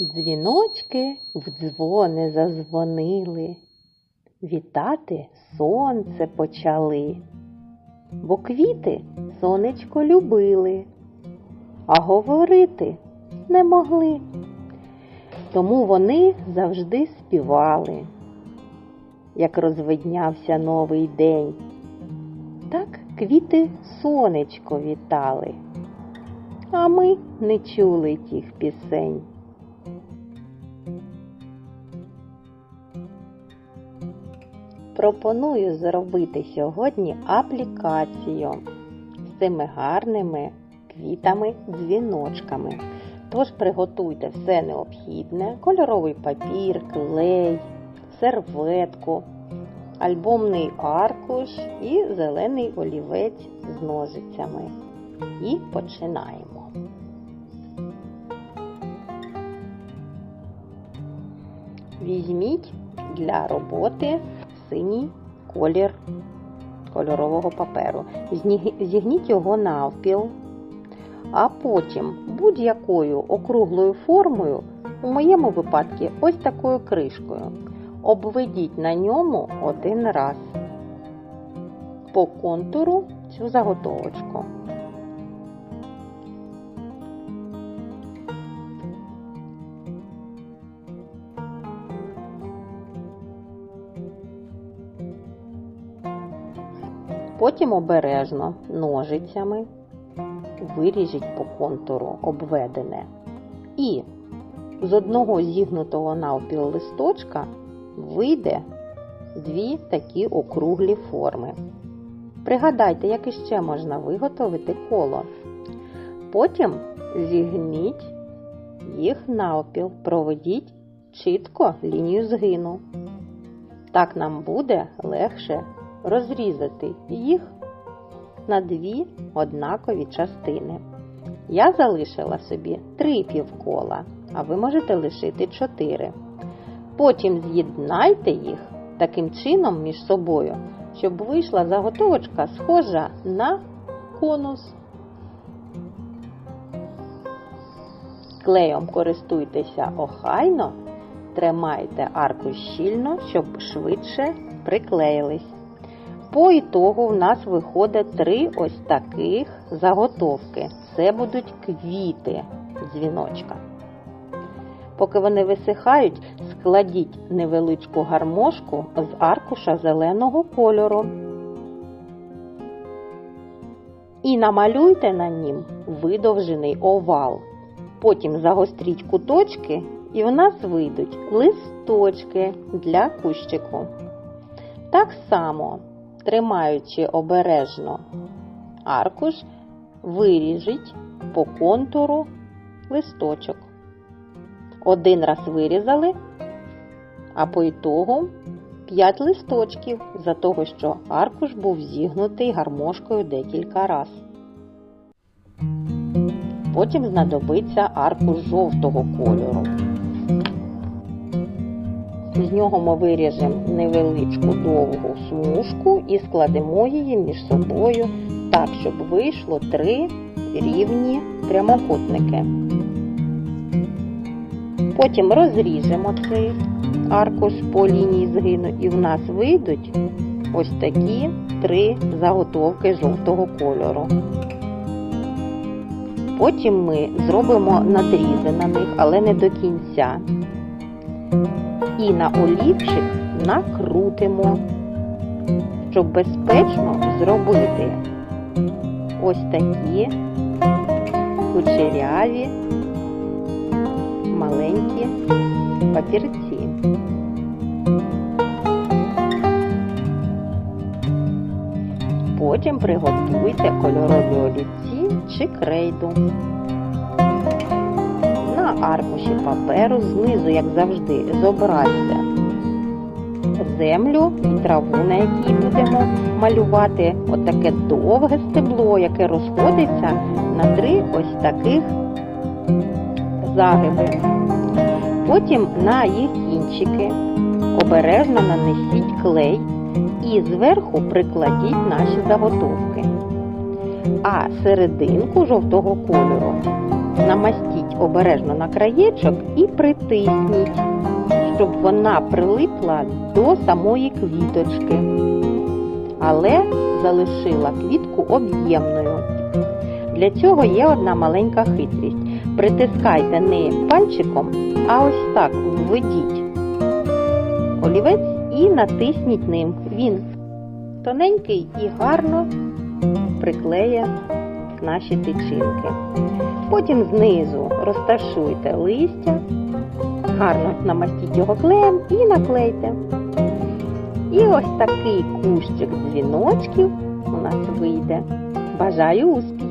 Дзвіночки в дзвони зазвонили, вітати сонце почали, бо квіти сонечко любили, а говорити не могли. Тому вони завжди співали, як розвиднявся новий день. Так квіти сонечко вітали, а ми не чули тих пісень. Пропоную зробити сьогодні аплікацію з цими гарними квітами-дзвіночками. Тож приготуйте все необхідне: кольоровий папір, клей, серветку, альбомний аркуш і зелений олівець з ножицями. І починаємо. Візьміть для роботи синій колір кольорового паперу. Зігніть його навпіл, а потім будь-якою округлою формою, у моєму випадку ось такою кришкою, обведіть на ньому один раз по контуру цю заготовочку. Потім обережно ножицями виріжіть по контуру обведене. І з одного зігнутого навпіл листочка вийде дві такі округлі форми. Пригадайте, як іще можна виготовити коло. Потім зігніть їх навпіл, проведіть чітко лінію згину. Так нам буде легше розрізати їх на дві однакові частини. Я залишила собі три півкола, а ви можете лишити чотири. Потім з'єднайте їх таким чином між собою, щоб вийшла заготовочка схожа на конус. Клеєм користуйтеся охайно, тримайте арку щільно, щоб швидше приклеїлись. По ітогу в нас виходить три ось таких заготовки. Це будуть квіти дзвіночка. Поки вони висихають, складіть невеличку гармошку з аркуша зеленого кольору. І намалюйте на нім видовжений овал. Потім загостріть куточки, і в нас вийдуть листочки для кущику. Так само тримаючи обережно аркуш, виріжіть по контуру листочок. Один раз вирізали, а по ітогу 5 листочків за того, що аркуш був зігнутий гармошкою декілька разів. Потім знадобиться аркуш жовтого кольору. З нього ми виріжемо невеличку довгу смужку і складемо її між собою так, щоб вийшло три рівні прямокутники. Потім розріжемо цей аркуш по лінії згину, і в нас вийдуть ось такі три заготовки жовтого кольору. Потім ми зробимо надрізи на них, але не до кінця і на олівчик накрутимо, щоб безпечно зробити ось такі кучеряві маленькі папірці. Потім приготуйте кольорові олівці чи крейду аркуші паперу знизу, як завжди, зобразьте землю і траву, на якій будемо малювати отаке довге стебло, яке розходиться на три ось таких загиби. Потім на їх кінчики обережно нанесіть клей і зверху прикладіть наші заготовки. А серединку жовтого кольору намастіть обережно на краєчок і притисніть, щоб вона прилипла до самої квіточки, але залишила квітку об'ємною. Для цього є одна маленька хитрість. Притискайте не пальчиком, а ось так введіть олівець і натисніть ним. Він тоненький і гарно приклеє наші тичинки. Потім знизу розташуйте листя, гарно намастіть його клеєм і наклейте. І ось такий кущик дзвіночків у нас вийде. Бажаю успіхів!